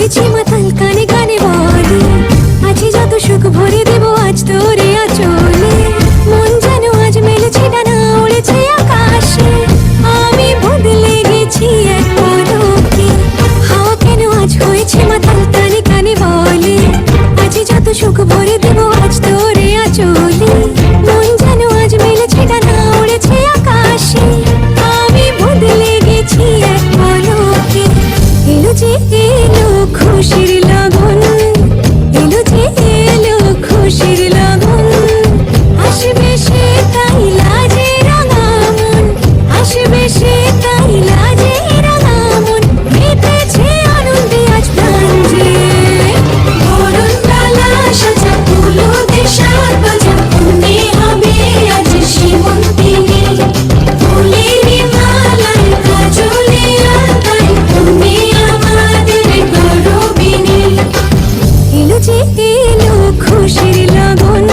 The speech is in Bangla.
হয়েছি মাতাল কানে কানে বাড়ি আছি যত সুখ ভরে দেব আজ তোর she did. যে এলো খুশির লগন।